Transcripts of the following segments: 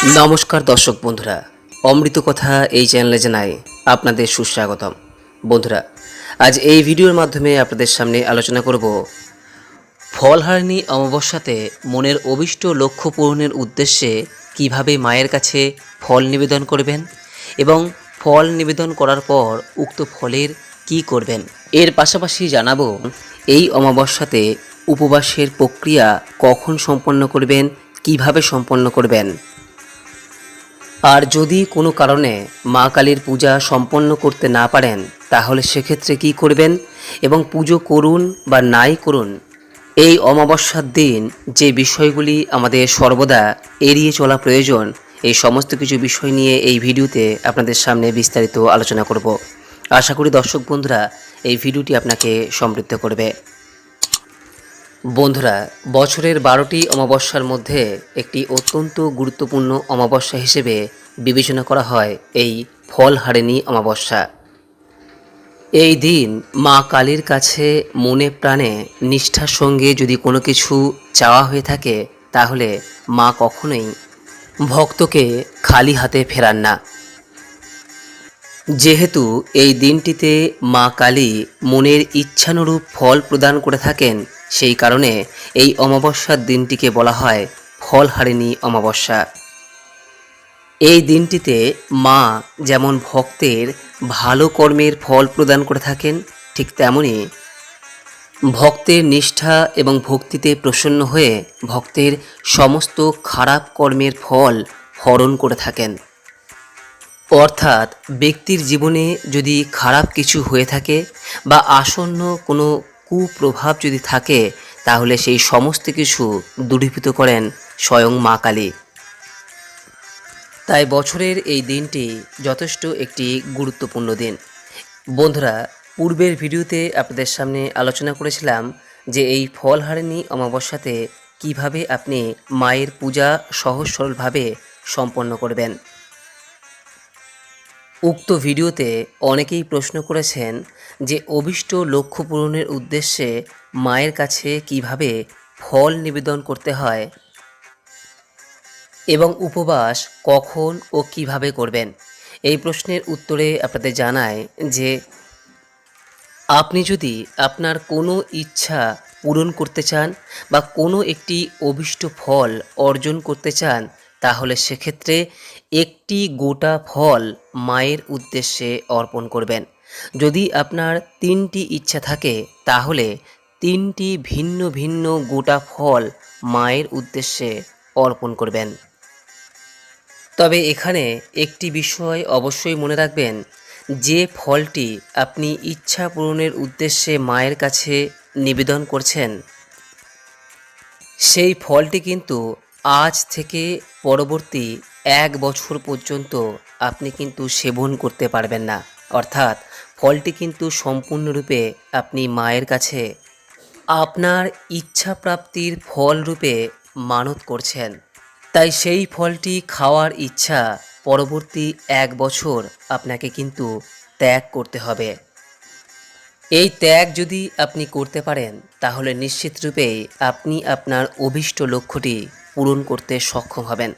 নমস্কার দর্শক বন্ধুরা, অমৃত কথা এই চ্যানেলে জানাই আপনাদের সুস্বাগতম। বন্ধুরা, আজ এই ভিডিওর মাধ্যমে আপনাদের সামনে আলোচনা করব ফলহারিণী অমাবস্যাতে মনের অভিষ্ট লক্ষ্য পূরণের উদ্দেশ্যে কীভাবে মায়ের কাছে ফল নিবেদন করবেন এবং ফল নিবেদন করার পর উক্ত ফলের কি করবেন। এর পাশাপাশি জানাব এই অমাবস্যাতে উপবাসের প্রক্রিয়া কখন সম্পন্ন করবেন, কীভাবে সম্পন্ন করবেন। আর যদি কোনো কারণে মা কালীর পূজা সম্পন্ন করতে না পারেন, তাহলে সেক্ষেত্রে কি করবেন? এবং পুজো করুন বা নাই করুন, এই অমাবস্যার দিন যে বিষয়গুলি আমাদের সর্বদা এড়িয়ে চলা প্রয়োজন, এই সমস্ত কিছু বিষয় নিয়ে এই ভিডিওতে আপনাদের সামনে বিস্তারিত আলোচনা করব। আশা করি দর্শক বন্ধুরা এই ভিডিওটি আপনাকে সমৃদ্ধ করবে। বন্ধুরা, বছরের বারোটি অমাবস্যার মধ্যে একটি অত্যন্ত গুরুত্বপূর্ণ অমাবস্যা হিসেবে বিবেচনা করা হয় এই ফল হারেনি অমাবস্যা। এই দিন মা কালীর কাছে মনে প্রাণে নিষ্ঠার সঙ্গে যদি কোনো কিছু চাওয়া হয়ে থাকে, তাহলে মা কখনোই ভক্তকে খালি হাতে ফেরান না। যেহেতু এই দিনটিতে মা কালী মনের ইচ্ছানুরূপ ফল প্রদান করে থাকেন সেই কারণে এই অমাবস্যার দিনটিকে বলা হয় ফলহারিণী অমাবস্যা। এই দিনটিতে মা যেমন ভক্তের ভালো কর্মের ফল প্রদান করে থাকেন, ঠিক তেমনি ভক্তের নিষ্ঠা এবং ভক্তিতে প্রসন্ন হয়ে ভক্তের সমস্ত খারাপ কর্মের ফল হরণ করে থাকেন। অর্থাৎ ব্যক্তির জীবনে যদি খারাপ কিছু হয়ে থাকে বা আসন্ন কোনো কুপ্রভাব যদি থাকে, তাহলে সেই সমস্ত কিছু দূরীভূত করেন স্বয়ং মা কালী। তাই বছরের এই দিনটি যথেষ্ট একটি গুরুত্বপূর্ণ দিন। বন্ধুরা, পূর্বের ভিডিওতে আপনাদের সামনে আলোচনা করেছিলাম যে এই ফলহারিণী অমাবস্যাতে কীভাবে আপনি মায়ের পূজা সহজ সরলভাবে সম্পন্ন করবেন। উক্ত ভিডিওতে অনেকেই প্রশ্ন করেছেন যে অভিষ্ট লক্ষ্য পূরণের উদ্দেশ্যে মায়ের কাছে কীভাবে ফল নিবেদন করতে হয় এবং উপবাস কখন ও কীভাবে করবেন? এই প্রশ্নের উত্তরে আপনাদের জানায় যে আপনি যদি আপনার কোনো ইচ্ছা পূরণ করতে চান বা কোনো একটি অভিষ্ট ফল অর্জন করতে চান তাহলে সেক্ষেত্রে একটি গোটা ফল মায়ের উদ্দেশ্যে অর্পণ করবেন। যদি আপনার তিনটি ইচ্ছা থাকে, তাহলে তিনটি ভিন্ন ভিন্ন গোটা ফল মায়ের উদ্দেশ্যে অর্পণ করবেন। তবে এখানে একটি বিষয় অবশ্যই মনে রাখবেন, যে ফলটি আপনি ইচ্ছা পূরণের উদ্দেশ্যে মায়ের কাছে নিবেদন করছেন, সেই ফলটি কিন্তু আজ থেকে পরবর্তী এক বছর পর্যন্ত আপনি কিন্তু সেবন করতে পারবেন না। অর্থাৎ ফলটি কিন্তু সম্পূর্ণরূপে আপনি মায়ের কাছে আপনার ইচ্ছা প্রাপ্তির ফল মানত করছেন। তাই সেই ফলটি খাওয়ার ইচ্ছা পরবর্তী এক বছর আপনাকে কিন্তু ত্যাগ করতে হবে। এই ত্যাগ যদি আপনি করতে পারেন, তাহলে নিশ্চিতরূপেই আপনি আপনার অভীষ্ট লক্ষ্যটি পূরণ করতে সক্ষম হবেন।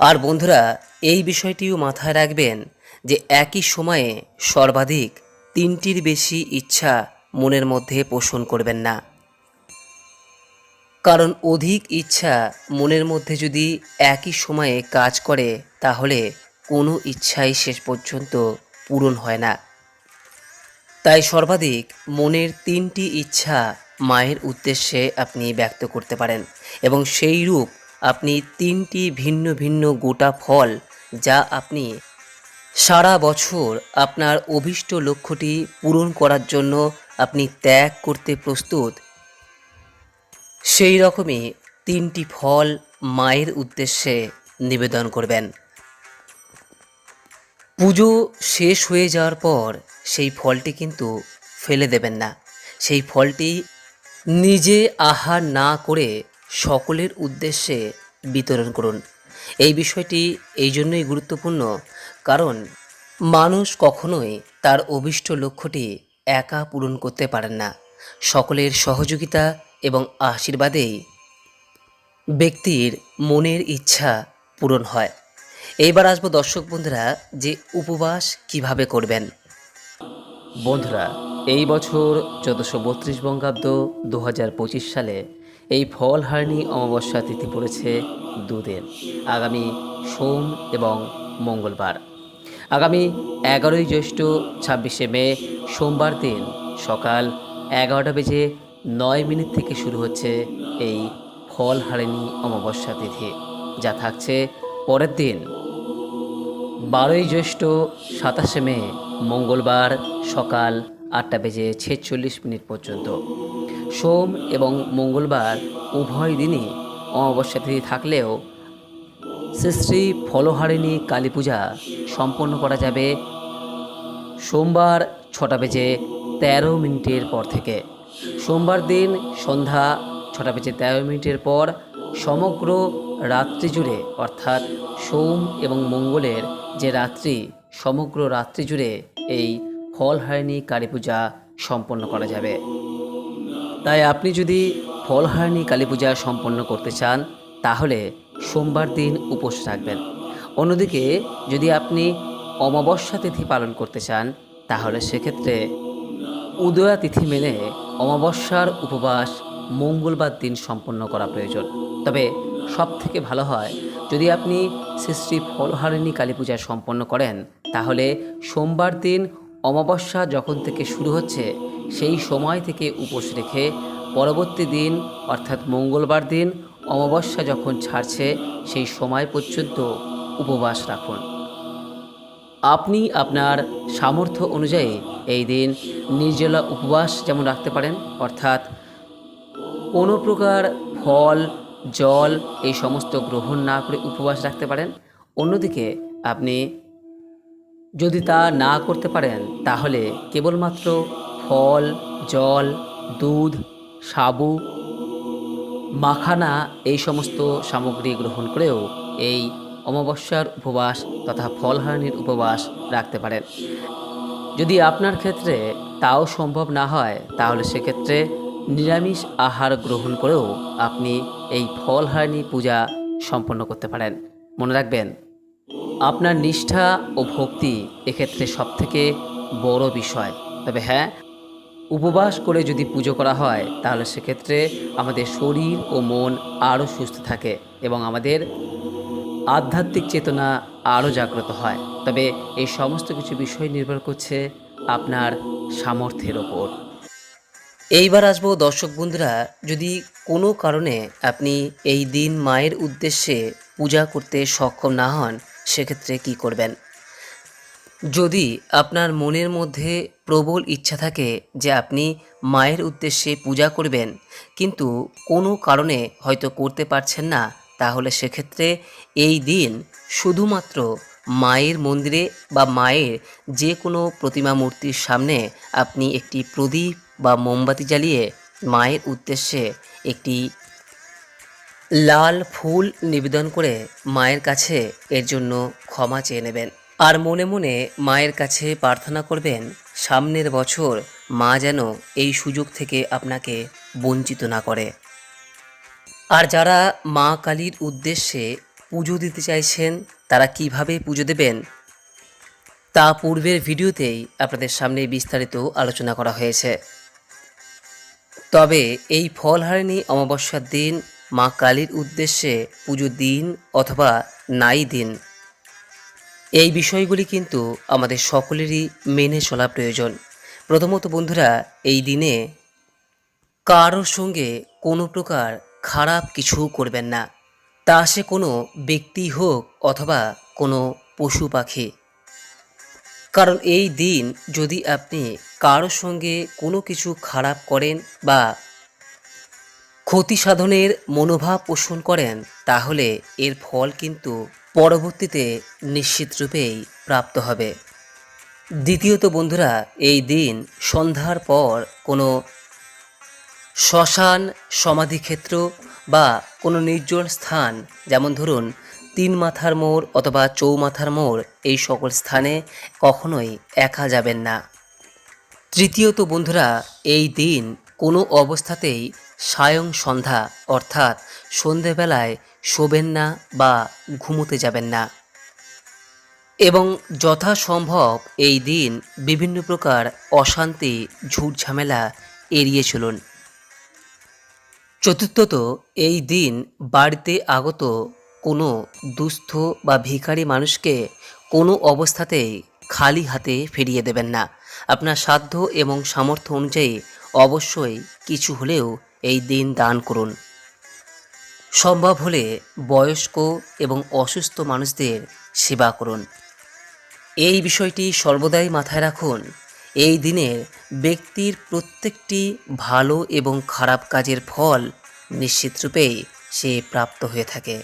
আর বন্ধুরা, এই বিষয়টিও মাথায় রাখবেন যে একই সময়ে সর্বাধিক তিনটির বেশি ইচ্ছা মনের মধ্যে পোষণ করবেন না। কারণ অধিক ইচ্ছা মনের মধ্যে যদি একই সময়ে কাজ করে, তাহলে কোনো ইচ্ছাই শেষ পর্যন্ত পূরণ হয় না। তাই সর্বাধিক মনের তিনটি ইচ্ছা মায়ের উদ্দেশ্যে আপনি ব্যক্ত করতে পারেন এবং সেই রূপ আপনি তিনটি ভিন্ন ভিন্ন গোটা ফল যা আপনি সারা বছর আপনার অভীষ্ট লক্ষ্যটি পূরণ করার জন্য আপনি ত্যাগ করতে প্রস্তুত। সেই রকমই তিনটি ফল মায়ের উদ্দেশ্যে নিবেদন করবেন। পুজো শেষ হয়ে যাওয়ার পর সেই ফলটি কিন্তু ফেলে দেবেন না। সেই ফলটি নিজে আহার না করে সকলের উদ্দেশ্যে বিতরণ করুন। এই বিষয়টি এই জন্যই গুরুত্বপূর্ণ, কারণ মানুষ কখনোই তার অভিষ্ট লক্ষ্যটি একা পূরণ করতে পারেন না। সকলের সহযোগিতা এবং আশীর্বাদেই ব্যক্তির মনের ইচ্ছা পূরণ হয়। এইবার আসব দর্শক বন্ধুরা যে উপবাস কীভাবে করবেন। বন্ধুরা এই বছর চোদ্দোশো বত্রিশ বঙ্গাব্দ দু হাজার পঁচিশ সালে এই ফলহারিণী অমাবস্যা তিথি পড়েছে দুদিন। আগামী সোম এবং মঙ্গলবার। আগামী এগারোই জ্যৈষ্ঠ ছাব্বিশে মে সোমবার দিন সকাল এগারোটা বেজে নয় মিনিট থেকে শুরু হচ্ছে এই ফলহারিণী অমাবস্যা তিথি, যা থাকছে পরের দিন। বারোই জ্যৈষ্ঠ সাতাশে মে মঙ্গলবার সকাল আটটা বেজে ছেচল্লিশ মিনিট পর্যন্ত। সোম এবং মঙ্গলবার উভয় দিনই অমাবস্যা তিথি থাকলেও শ্রী শ্রী ফলহারিণী কালী পূজা সম্পন্ন করা যাবে সোমবার ছটা বেজে তেরো মিনিটের পর থেকে। সোমবার দিন সন্ধ্যা ছটা বেজে তেরো মিনিটের পর সমগ্র রাত্রি জুড়ে, অর্থাৎ সোম এবং মঙ্গলের যে রাত্রি, সমগ্র রাত্রি জুড়ে এই ফলহারিণী কালী পূজা সম্পন্ন করা যাবে। তাই আপনি যদি ফলহারিণী কালী পূজা সম্পন্ন করতে চান, তাহলে সোমবার দিন উপোস থাকবেন অন্যদিকে, যদি আপনি অমাবস্যা তিথি পালন করতে চান, তাহলে সেক্ষেত্রে উদয়া তিথি মেনে অমাবস্যার উপবাস মঙ্গলবার দিন সম্পন্ন করা প্রয়োজন। তবে সব থেকে ভালো হয়, যদি আপনি শ্রী শ্রী ফলহারিণী কালী পূজা সম্পন্ন করেন, তাহলে সোমবার দিন অমাবস্যা যখন থেকে শুরু হচ্ছে, সেই সময় থেকে উপোস রেখে পরবর্তী দিন, অর্থাৎ মঙ্গলবার দিন, অমাবস্যা যখন ছাড়ছে, সেই সময় পর্যন্ত উপবাস রাখুন। আপনি আপনার সামর্থ্য অনুযায়ী এই দিন নির্জলা উপবাস যেমন রাখতে পারেন, অর্থাৎ কোনো প্রকার ফল, জল এই সমস্ত গ্রহণ না করে উপবাস রাখতে পারেন। অন্যদিকে আপনি যদি তা না করতে পারেন, তাহলে কেবলমাত্র ফল, জল, দুধ, সাবু, মাখানা এই সমস্ত সামগ্রী গ্রহণ করেও এই অমাবস্যার উপবাস তথা ফলহারণীর উপবাস রাখতে পারেন। যদি আপনার ক্ষেত্রে তাও সম্ভব না হয়, তাহলে সেক্ষেত্রে নিরামিষ আহার গ্রহণ করেও আপনি এই ফলহারিণী পূজা সম্পন্ন করতে পারেন। মনে রাখবেন আপনার নিষ্ঠা ও ভক্তি এক্ষেত্রে সবথেকে বড় বিষয়। তবে হ্যাঁ উপবাস করে যদি পুজো করা হয়, তাহলে সেক্ষেত্রে আমাদের শরীর ও মন আরও সুস্থ থাকে এবং আমাদের আধ্যাত্মিক চেতনা আরও জাগ্রত হয়। তবে এই সমস্ত কিছু বিষয় নির্ভর করছে আপনার সামর্থ্যের ওপর। এইবার আসব দর্শক বন্ধুরা, যদি কোনো কারণে আপনি এই দিন মায়ের উদ্দেশ্যে পূজা করতে সক্ষম না হন সেক্ষেত্রে কি করবেন? যদি আপনার মনের মধ্যে প্রবল ইচ্ছা থাকে যে আপনি মায়ের উদ্দেশ্যে পূজা করবেন, কিন্তু কোনো কারণে হয়তো করতে পারছেন না, তাহলে সেক্ষেত্রে এই দিন শুধুমাত্র মায়ের মন্দিরে বা মায়ের যে কোনো প্রতিমা মূর্তির সামনে আপনি একটি প্রদীপ বা মোমবাতি জ্বালিয়ে মায়ের উদ্দেশ্যে একটি লাল ফুল নিবেদন করে মায়ের কাছে এর জন্য ক্ষমা চেয়ে নেবেন। আর মনে মনে মায়ের কাছে প্রার্থনা করবেন, সামনের বছর মা যেন এই সুযোগ থেকে আপনাকে বঞ্চিত না করে। আর যারা মা কালীর উদ্দেশ্যে পুজো দিতে চাইছেন, তারা কীভাবে পুজো দেবেন, তা পূর্বের ভিডিওতেই আপনাদের সামনে বিস্তারিত আলোচনা করা হয়েছে। তবে এই ফলহারিণী অমাবস্যার দিন মা কালীর উদ্দেশ্যে পুজো দিন অথবা নাই দিন। এই বিষয়গুলি কিন্তু আমাদের সকলেরই মেনে চলা প্রয়োজন। প্রথমত বন্ধুরা, এই দিনে কারোর সঙ্গে কোনো প্রকার খারাপ কিছু করবেন না। তা সে কোনো ব্যক্তি হোক অথবা কোনো পশু পাখি। কারণ এই দিন যদি আপনি কারোর সঙ্গে কোনো কিছু খারাপ করেন বা ক্ষতি সাধনের মনোভাব পোষণ করেন, তাহলে এর ফল কিন্তু পরবর্তীতে নিশ্চিতরূপেই প্রাপ্ত হবে। দ্বিতীয়ত বন্ধুরা, এই দিন সন্ধ্যার পর কোনো শ্মশান, সমাধিক্ষেত্র বা কোনো নির্জন স্থান, যেমন ধরুন তিন মাথার মোড় অথবা চৌমাথার মোড়, এই সকল স্থানে কখনোই একা যাবেন না। তৃতীয়ত বন্ধুরা, এই দিন কোনো অবস্থাতেই সায়ং সন্ধ্যা, অর্থাৎ সন্ধেবেলায় শোবেন না বা ঘুমোতে যাবেন না। এবং যথাসম্ভব এই দিন বিভিন্ন প্রকার অশান্তি ঝুট ঝামেলা এড়িয়ে চলুন। চতুর্থত, এই দিন বাড়িতে আগত কোনো দুস্থ বা ভিখারি মানুষকে কোনো অবস্থাতেই খালি হাতে ফিরিয়ে দেবেন না। আপনার সাধ্য এবং সামর্থ্য অনুযায়ী অবশ্যই কিছু হলেও এই দিন দান করুন। সম্ভব হলে বয়স্ক এবং অসুস্থ মানুষদের সেবা করুন। এই বিষয়টি সর্বদাই মাথায় রাখুন। এই দিনের ব্যক্তির প্রত্যেকটি ভালো এবং খারাপ কাজের ফল নিশ্চিতরূপেই সে প্রাপ্ত হয়ে থাকে।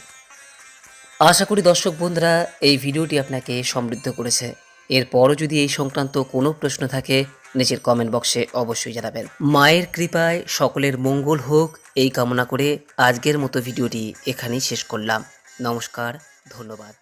আশা করি দর্শক বন্ধুরা, এই ভিডিওটি আপনাকে সমৃদ্ধ করেছে। এরপরও যদি এই সংক্রান্ত কোনো প্রশ্ন থাকে নিচের কমেন্ট বক্সে অবশ্যই জানাবেন। মায়ের কৃপায় সকলের মঙ্গল হোক, এই কামনা করে আজকের মতো ভিডিওটি এখানেই শেষ করলাম। নমস্কার, ধন্যবাদ।